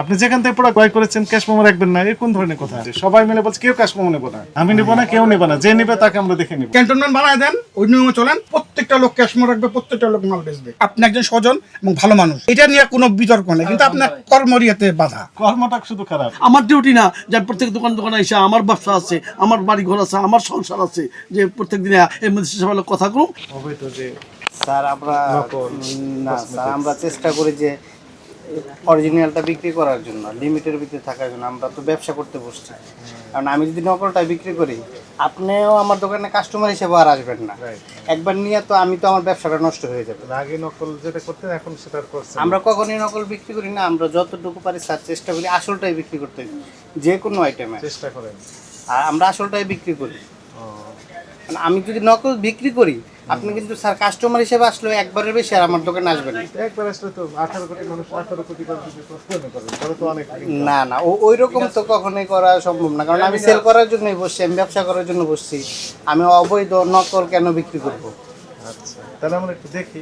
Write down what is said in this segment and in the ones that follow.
আপনি যেখান থেকে প্রোডাক্ট ক্রয় করেছেন ক্যাশ মেমো রাখবেন না। এই কোন ধরনের কথা? সবাই মিলে বলছে কেউ ক্যাশ মেমো নেব না। আমি নেব না কেউ নেব না। যে নেবে তাকে আমরা দেখে নিবো। ক্যান্টনমেন্ট বানায় দেন ওই নিয়মে চলেন। প্রত্যেকটা লোক ক্যাশমো রাখবে প্রত্যেকটা লোক মাল বেচবে। আপনি একজন স্বজন এবং ভালো মানুষ। এটা নিয়ে কোনো বিতর্ক নেই কিন্তু আপনার কর্মরিয়াতে বাধা। কর্মটা শুধু খারাপ। আমার ডিউটি না যে প্রত্যেক দোকান দোকানে এসে আমার ব্যবসা আছে আমার বাড়ি ঘর আছে আমার সংসার আছে যে প্রত্যেক দিনে এর মধ্যে সবাই কথা করুন অবৈধ যে স্যার আমরা না স্যার আমরা চেষ্টা করি যে অরিজিনালটা বিক্রি করার জন্য লিমিটের ভিতরে থাকার জন্য আমরা তো ব্যবসা করতে বসছি। কারণ আমি যদি নকলটা বিক্রি করি আপনিও আমার দোকানে কাস্টমার হিসেবে আর আসবেন না। একবার নিয়ে তো আমি তো আমার ব্যবসাটা নষ্ট হয়ে যাবে। আগে নকল যেটা করতেন এখন সেটা আর করছেন আমরা কখনোই নকল বিক্রি করি না আমরা যতটুকু পারি স্যার চেষ্টা করি আসলটাই বিক্রি করতে। যে কোনো আইটেমে চেষ্টা করেন। আর আমরা আসলটাই বিক্রি করি। আমি যদি নকল বিক্রি করি আপনি কিন্তু স্যার কাস্টমার হিসেবে আসলে একবারের বেশি আর আমার দোকানে আসবেন না। একবার আসলে তো আঠারো কোটি মানুষ আঠারো কোটি না না ও ওই রকম তো কখনোই করা সম্ভব না কারণ আমি সেল করার জন্যই বসছি আমি ব্যবসা করার জন্য বসছি। আমি অবৈধ নকল কেন বিক্রি করব? তাহলে আমরা একটু দেখি।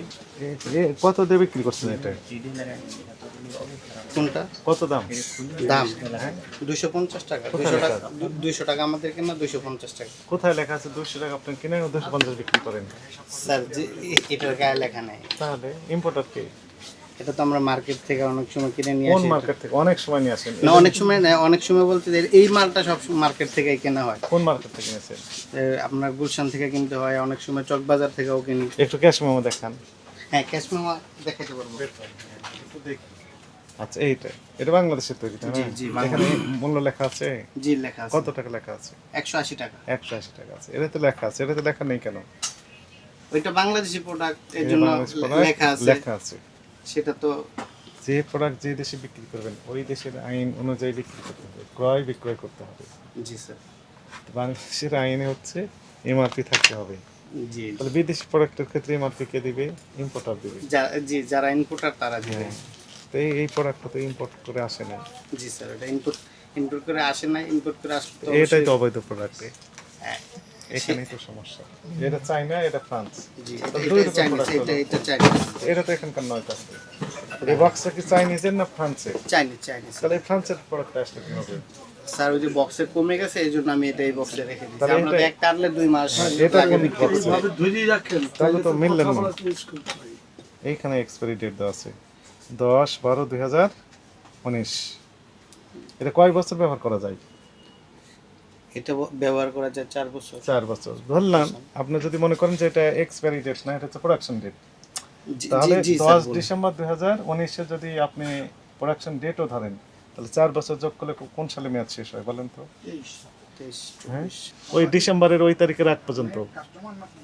কত দিয়ে বিক্রি করছেন এটা? কোনটা? কত দাম? দাম। দুশো পঞ্চাশ টাকা। দুশো টাকা দুইশো টাকা আমাদের কেনা দুশো পঞ্চাশ টাকা। কোথায় লেখা আছে দুশো টাকা? আপনি কিনে দুশো পঞ্চাশ বিক্রি করেন। স্যার যে এটার গায়ে লেখা নেই। তাহলে ইম্পোর্টার কে? এটা তো আমরা মার্কেট থেকে অনেক সময় কিনে নিয়ে আসি। মার্কেট থেকে? অনেক সময় নিয়ে আসেন। না অনেক সময় না অনেক সময় বলতে এই মালটা সব মার্কেট থেকে কেনা হয়। কোন মার্কেট থেকে এ, আপনার গুলশান থেকে কিনতে হয় অনেক সময় চকবাজার থেকেও কিনি। একটু ক্যাশ মেমো দেখান। হ্যাঁ ক্যাশ মেমো দেখাতে পারব। আচ্ছা এইটা। এটা তৈরি জি, জি, এখানে মূল্য লেখা আছে? জি লেখা আছে। কত টাকা লেখা আছে? একশো আশি টাকা। একশো আশি টাকা আছে। এটা তো লেখা আছে এটা তো লেখা নেই কেন? ওইটা বাংলাদেশি প্রোডাক্টের জন্য লেখা আছে। লেখা আছে। সেটা তো যে প্রোডাক্ট যে দেশে বিক্রি করবেন ওই দেশের আইন অনুযায়ী বিক্রি করতে হবে ক্রয় বিক্রয় করতে হবে। জি স্যার। বাংলাদেশের আইনে হচ্ছে এমআরপি থাকতে হবে। জি তাহলে বিদেশি প্রোডাক্টের ক্ষেত্রে এমআরপি কে দিবে? ইম্পোর্টার দিবে। জি যারা ইনপুটার তারা দিবে। তো এই প্রোডাক্টটা তো ইম্পোর্ট করে আসে না। জি স্যার এটা ইনপুট ইনপুট করে আসে না ইনপুট করে আসলে এটাই তো অবৈধ প্রোডাক্ট হ্যাঁ, এখানেই তো সমস্যা। এটা চাইনা এটা ফ্রান্স। এটা- এটা এটা। এটা এটা তো এখানকার নয় কাছে এই বক্সটা কি চাইনিজের না ফ্রান্সের? Chinese Chinese. তাহলে এই ফ্রান্সের প্রোডাক্টটা আসলে কি হবে স্যার ওই যে বক্সে কমে গেছে এই জন্য আমি এটা এই বক্সে রেখে দিচ্ছি আমরা তো এটা- একটা আনলে দুই মাস এটা লাগে কোন বিক্রি করতে। box? রাখেন তাহলে তো মিললেন না। এইখানে এক্সপায়ারি ডেট দেওয়া আছে। দশ বারো দুই হাজার উনিশ। এটা কয় বছর ব্যবহার করা যায়? এটা ব্যবহার করা যায় চার বছর। চার বছর। ধরলাম আপনি যদি মনে করেন যে এটা এক্সপায়ারি ডেট না এটা হচ্ছে প্রোডাকশন ডেট তাহলে দশ ডিসেম্বর দুই হাজার উনিশে যদি আপনি প্রোডাকশন ডেটও ধরেন তাহলে চার বছর যোগ করলে কোন সালে মেয়াদ শেষ হয় বলেন তো? হ্যাঁ? ওই ডিসেম্বরের ওই তারিখের আগ পর্যন্ত।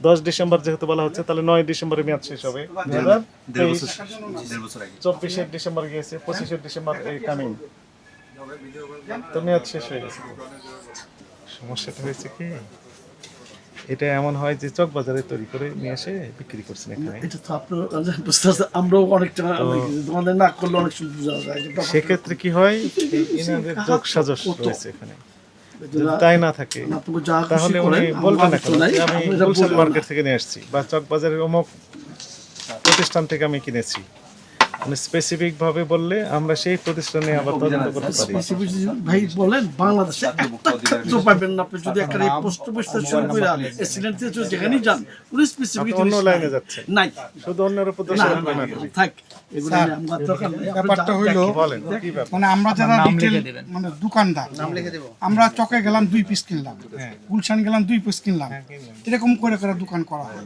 দশ ডিসেম্বর যেহেতু বলা হচ্ছে তাহলে নয় ডিসেম্বরে মেয়াদ শেষ হবে। চব্বিশের ডিসেম্বর গিয়েছে পঁচিশের ডিসেম্বর এই কামিং তো মেয়াদ শেষ হয়ে গেছে সমস্যাটা হয়েছে কি? এটা এমন হয় যে চক বাজারে তৈরি করে নিয়ে এসে বিক্রি করছেন এখানে। এটা তো আপনার বুঝতে পারছেন আমরাও অনেক টাকা তোমাদের না করলে অনেক সময় বোঝা যায়। সেক্ষেত্রে কি হয় এই ইনাদের যোগ সাজস রয়েছে এখানে। তাই না থাকে তাহলে উনি বলবেন যে আমি গুলশান মার্কেট থেকে নিয়ে আসছি বা চক বাজারের অমুক প্রতিষ্ঠান থেকে আমি কিনেছি। মানে স্পেসিফিক ভাবে বললে আমরা সেই প্রতিষ্ঠানে আবার তদন্ত করতে পারি। ভাই বলেন বাংলাদেশে একটা পাবেন না আপনি। যদি একটা এই পোস্ট থেকে শুরু করে শুরু যেখানেই যান কোনো স্পেসিফিক অন্য লাইনে যাচ্ছেন। নাই। শুধু অন্যের উপর দোষ না থাক ব্যাপারটা হইল মানে আমরা যারা রিটেল মানে দোকানদার নাম লিখে দেবো। আমরা চকে গেলাম দুই পিস কিনলাম। গুলশান গেলাম দুই পিস কিনলাম। এরকম করে করে দোকান করা হয়।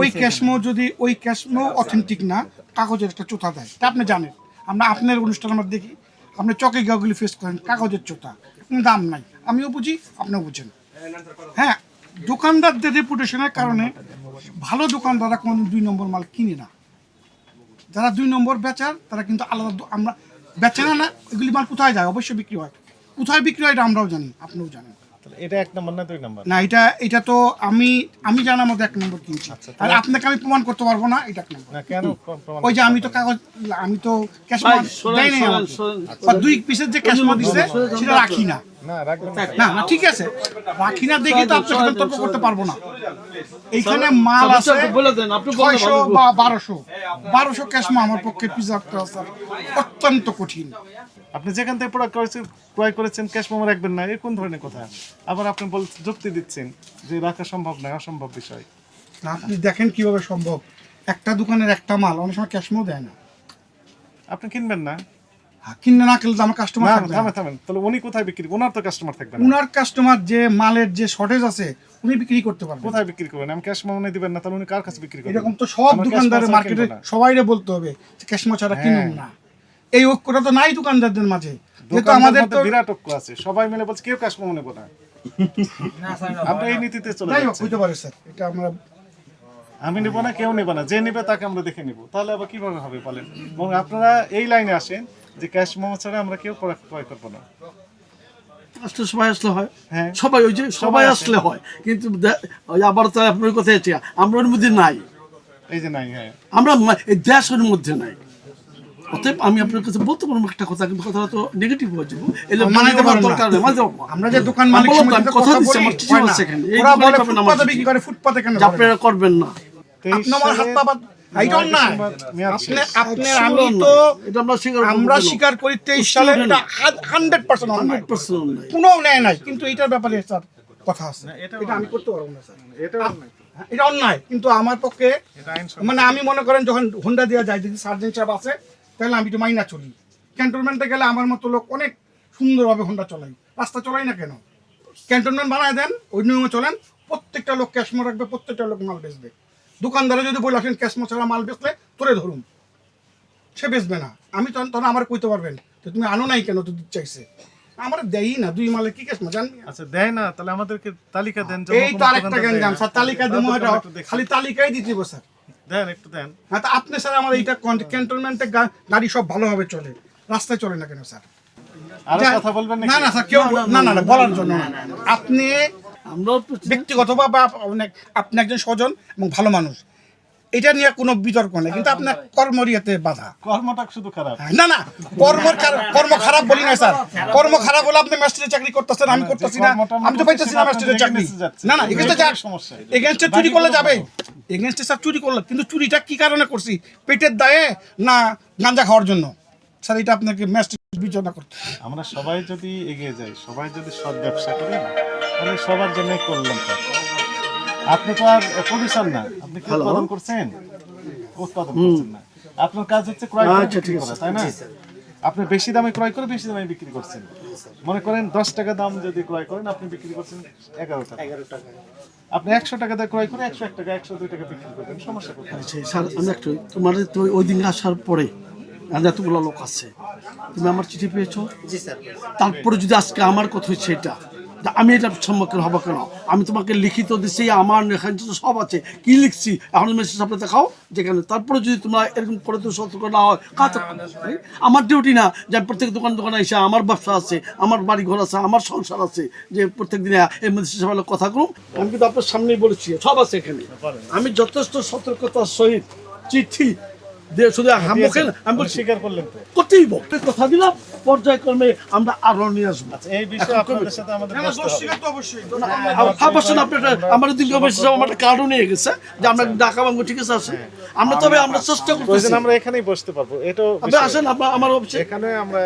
ওই ক্যাশমো যদি ওই ক্যাশমো অথেন্টিক না কাগজের একটা চোথা দেয়। তা আপনি জানেন, আমরা আপনার অনুষ্ঠান আমরা দেখি, আপনি চকে গিয়েগুলি ফেস করেন, কাগজের কোনো দাম নাই। আমিও বুঝি, আপনিও বুঝেন। হ্যাঁ দোকানদারদের রেপুটেশনের কারণে ভালো দোকানদাররা কোনো দুই নম্বর মাল কিনে না। যারা দুই নম্বর বেচার, তারা কিন্তু আলাদা আমরা বেচে না না, এগুলি মাল কোথায় যায়? অবশ্যই বিক্রি হয়। কোথায় বিক্রি হয় এটা আমরাও জানি, আপনিও জানেন। এটা এক নম্বর না দুই নম্বর? না এটা এটা তো আমি আমি জানার মতো এক নম্বর কিনছি। আর আপনাকে আমি প্রমাণ করতে পারব না এটা এক নম্বর। না কেন ওই যে আমি তো কাগজ আমি তো ক্যাশ দেয় নাই আমাকে। দুই পিসের যে ক্যাশ দিচ্ছে সেটা রাখি না। না না। না না ঠিক আছে। রাখি না দেখে তো আপনার সাথে তর্ক করতে পারব না। এইখানে মাল আছে ছয়শো বা বারোশো। বারোশো ক্যাশ আমার পক্ষে পিজা অত্যন্ত কঠিন। আপনি যেখান থেকে প্রোডাক্ট করেছেন ক্রয় করেছেন ক্যাশ মেমো রাখবেন না এই কোন ধরনের কথা? আবার আপনি বল যুক্তি দিচ্ছেন যে রাখা সম্ভব নয় অসম্ভব বিষয়। না, আপনি দেখেন কীভাবে সম্ভব। একটা দোকানের একটা মাল অনেক সময় ক্যাশমো দেয় না। আপনি কিনবেন না? হ্যাঁ, কিনে না তো আমার কাস্টমার থাকবে থামেন থামেন। তাহলে উনি কোথায় বিক্রি ওনার তো কাস্টমার থাকবে না। উনার কাস্টমার যে মালের যে শর্টেজ আছে উনি বিক্রি করতে পারবেন কোথায় বিক্রি করবেন? আমি ক্যাশ মেমো দিবেন না তাহলে উনি কার কাছে বিক্রি করবেন? এরকম তো সব মার্কেটে সবাইরে বলতে হবে যে ক্যাশমো ছাড়া হ্যাঁ। কিনুন না। এই ঐক্যটা তো নাই দোকানদারদের মাঝে। আমাদের তো বিরাট ঐক্য আছে। সবাই মিলে বলছে কেউ ক্যাশ মেমো নেব না। আপনি এই নীতিতে চলে যাই হোক পারে স্যার। এটা আমরা আমি নেব না কেউ নেব না। যে নেবে তাকে আমরা দেখে নিব। তাহলে আবার কীভাবে হবে বলেন? এবং আপনারা এই লাইনে আসেন যে ক্যাশ মেমো ছাড়া আমরা কেউ প্রোডাক্ট ক্রয় করব না। আসলে সবাই আসলে হয়। হ্যাঁ। সবাই ওই যে সবাই আসলে হয়। কিন্তু আবার তো আপনার কথা আছে আমরা ওর মধ্যে নাই। এই যে নাই হ্যাঁ। আমরা এই দেশের মধ্যে নাই। অতএব আমি আপনার কাছে বলতে পারব একটা কথা কিন্তু কথাটা তো নেগেটিভ হয়ে যাব এলে মানাইতে পারব দরকার নেই মানতে পারব আমরা যে দোকান মালিক আমি কথা দিচ্ছি, আমার হয় আছে এখানে। এই বলে ফুটপাতে বিক্রি করে ফুটপাতে কেন আপনারা করবেন না। আপনি আমার হাত পা আমরা স্বীকার আমরা স্বীকার করি তেইশ সালে হান্ড্রেড পার্সেন্ট অন্যায় 100% কোনো ন্যায় নাই কিন্তু এটার ব্যাপারে স্যার কথা আছে। এটা আমি করতে পারব না স্যার। এটা হ্যাঁ, এটা অন্যায় কিন্তু আমার পক্ষে মানে আমি মনে করেন যখন হুন্ডা দেওয়া যায় যদি সার্জেন্ট সাহেব আছে তাহলে আমি একটু মাইনা চলি। ক্যান্টনমেন্টে গেলে আমার মতো লোক অনেক সুন্দরভাবে হোন্ডা চলাই। রাস্তা চলাই না কেন? ক্যান্টনমেন্ট বানায় দেন ওই নিয়মে চলেন প্রত্যেকটা লোক ক্যাশমো রাখবে প্রত্যেকটা লোক মাল বেচবে। দোকানদারে যদি বলে আসেন ক্যাশমো ছাড়া মাল বেচলে তোরে ধরুন। সে বেচবে না। আমি তখন তখন আমার কইতে পারবেন তো তুমি আনো নাই কেন তো দিতে চাইছে? আমার দেয়ই না দুই মালে কি ক্যাশমো জানি আচ্ছা দেয় না তাহলে আমাদেরকে তালিকা দেন এই তো আরেকটা গ্যাঞ্জাম স্যার তালিকা দেবো এটা খালি তালিকাই দিতে স্যার। দেন একটু দেন। হ্যাঁ তা আপনি স্যার আমার এইটা ক্যান্টনমেন্টে গাড়ি সব ভালোভাবে চলে। রাস্তায় চলে না কেন স্যার? কথা বলবেন না না স্যার কেউ না না না বলার জন্য আপনি আমরাও ব্যক্তিগতভাবে আপ- আপনি একজন স্বজন এবং ভালো মানুষ। এটা নিয়ে কোনো বিতর্ক নেই কিন্তু আপনার কর্মরিয়াতে বাধা। কর্মটা শুধু খারাপ। হ্যাঁ, না না কর্ম কর্ম খারাপ বলি না স্যার। কর্ম খারাপ হলে আপনি মাস্টারের চাকরি করতেছেন আমি করতেছি না আমি তো পাইতেছি না মাস্টারের চাকরি। না না এগেনস্টে যা সমস্যা। এগেনস্টে চুরি করলে যাবে। এগেনস্টে স্যার চুরি করলে কিন্তু চুরিটা কি কারণে করছি? পেটের দায়ে না গাঁজা খাওয়ার জন্য? স্যার এটা আপনাকে ম্যাস্টার বিবেচনা করতে আমরা সবাই যদি এগিয়ে যাই সবাই যদি সৎ ব্যবসা করি তাহলে সবার জন্যই করলাম আপনি তো আর প্রডিউসার না। আপনি কি উৎপাদন করছেন? উৎপাদন করছেন না। আপনার কাজ হচ্ছে ক্রয় করে আচ্ছা, বিক্রি ঠিক করা তাই না? আপনি বেশি দামে ক্রয় করে বেশি দামে বিক্রি করছেন। মনে করেন দশ টাকা দাম যদি ক্রয় করেন আপনি বিক্রি করছেন এগারো টাকা। আপনি একশো টাকা দিয়ে ক্রয় করে একশো এক টাকা একশো দুই টাকা বিক্রি করবেন সমস্যা কোথায়? আচ্ছা, স্যার আমি একটু তোমার ওই দিন আসার পরে আর এতগুলো লোক আছে তুমি আমার চিঠি পেয়েছ? জি স্যার। তারপরে যদি আজকে আমার কথা হচ্ছে এটা তা আমি এটার সম্মুখীন হব কেন? আমি তোমাকে লিখিত দিচ্ছি আমার এখানে তো সব আছে কি লিখছি? এখন মেসেজ আপনি দেখাও যেখানে। তারপরে যদি তোমরা এরকম করে তো সতর্ক না হয় কাজ আমার ডিউটি না যে প্রত্যেক দোকান দোকানে এসে আমার ব্যবসা আছে আমার বাড়ি ঘর আছে আমার সংসার আছে যে প্রত্যেক দিনে এই মধ্যে সবাই কথা করুন আমি কিন্তু আপনার সামনেই বলেছি সব আছে এখানে। আমি যথেষ্ট সতর্কতার সহিত চিঠি দিয়ে শুধু আমি বলছি স্বীকার করলেন করতেই কথা দিলাম। পর্যায়ক্রমে আমরা আরও নিয়ে আসব। আচ্ছা এই বিষয়ে আপনাদের সাথে আমাদের অবশ্যই। হ্যাঁ পার্সেন্ট আপনার আমাদের দিন অবশ্যই আমার কার্ডও নিয়ে গেছে যে আমরা ঢাকা বাংলা ঠিক আছে? আসেন আমরা তবে আমরা চেষ্টা করতেছি। আমরা এখানেই বসতে পারব এটা আসেন আপনার আমার অফিসে এখানে আমরা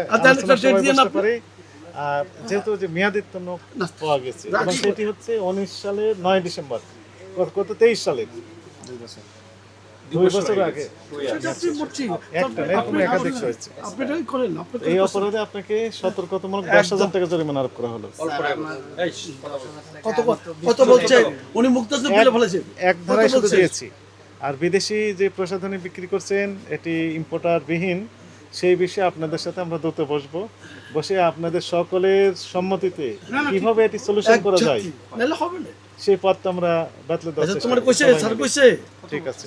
যেহেতু যে মেয়াদিত্ব পাওয়া গেছে সেটি হচ্ছে উনিশ সালের নয় ডিসেম্বর কত- কত তেইশ সালের। দুই বছর আগে। সেটা আপনি বলছি একটা না, এরকম একাধিক হয়েছে আপনি এটাই করেন আপনি তো- এই অপরাধে আপনাকে সতর্কতামূলক দশ হাজার টাকা জরিমানা আরোপ করা হলো। কত কত বলছে উনি মুক্তাজ ফেলেছে এক ধারায় শুধু দিয়েছি। আর বিদেশি যে প্রসাধনী বিক্রি করছেন এটি ইম্পোর্টার বিহীন সেই বিষয়ে আপনাদের সাথে আমরা দ্রুত বসবো। বসে আপনাদের সকলের সম্মতিতে কীভাবে এটি সলিউশন করা যায় সেই পথটা আমরা বাতলে দেওয়ার আচ্ছা চেষ্টা ঠিক আছে।